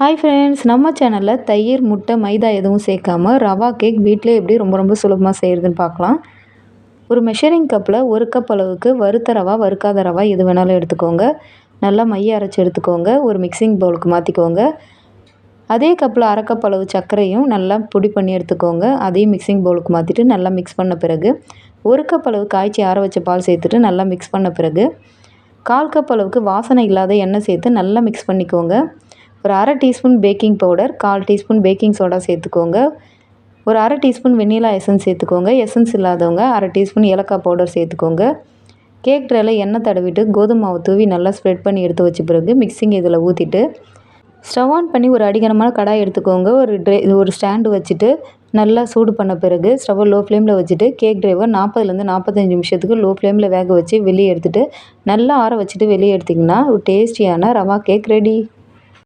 Hi friends நம்ம சேனலில் தயிர் முட்டை மைதா எதுவும் சேர்க்காம ரவா கேக் வீட்டிலே எப்படி ரொம்ப ரொம்ப சுலபமாக செய்கிறதுன்னு பார்க்கலாம். ஒரு மெஷரிங் கப்பில் ஒரு கப் அளவுக்கு வறுத்த ரவா வறுக்காத ரவா எது வேணாலும் எடுத்துக்கோங்க. நல்லா மைய அரைச்சி எடுத்துக்கோங்க. ஒரு மிக்சிங் பவுலுக்கு மாற்றிக்கோங்க அதே கப்பில் அரை கப் அளவு சர்க்கரையும் நல்லா பொடி பண்ணி எடுத்துக்கோங்க. அதையும் மிக்சிங் பவுலுக்கு மாற்றிட்டு நல்லா மிக்ஸ் பண்ண பிறகு ஒரு கப் அளவு காய்ச்சி ஆற வச்ச பால் சேர்த்துட்டு நல்லா மிக்ஸ் பண்ண பிறகு கால் கப் அளவுக்கு வாசனை இல்லாத எண்ணெய் சேர்த்து நல்லா மிக்ஸ் பண்ணிக்கோங்க. ஒரு அரை டீஸ்பூன் பேக்கிங் பவுடர் கால் டீஸ்பூன் பேக்கிங் சோடா சேர்த்துக்கோங்க. ஒரு அரை டீஸ்பூன் வெண்ணிலா எசன்ஸ் சேர்த்துக்கோங்க. எசன்ஸ் இல்லாதவங்க அரை டீஸ்பூன் ஏலக்காய் பவுடர் சேர்த்துக்கோங்க. கேக் ட்ரேல எண்ணெய் தடவிட்டு கோதுமை மாவு தூவி நல்லா ஸ்ப்ரெட் பண்ணி எடுத்து வச்ச பிறகு மிக்சிங் இதில் ஊற்றிட்டு ஸ்டவ் ஆன் பண்ணி ஒரு அடிகனமான கடாய் எடுத்துக்கோங்க. ஒரு ட்ரே ஒரு ஸ்டாண்டு வச்சுட்டு நல்லா சூடு பண்ண பிறகு ஸ்டவ்வை லோ ஃப்ளேமில் வச்சுட்டு கேக் ட்ரைவர் நாற்பதுலேருந்து நாற்பத்தஞ்சு நிமிஷத்துக்கு லோ ஃப்ளேமில் வேக வச்சு வெளியே எடுத்துகிட்டு நல்லா ஆற வச்சுட்டு வெளியே எடுத்திங்கன்னா ஒரு டேஸ்டியான ரவா கேக் ரெடி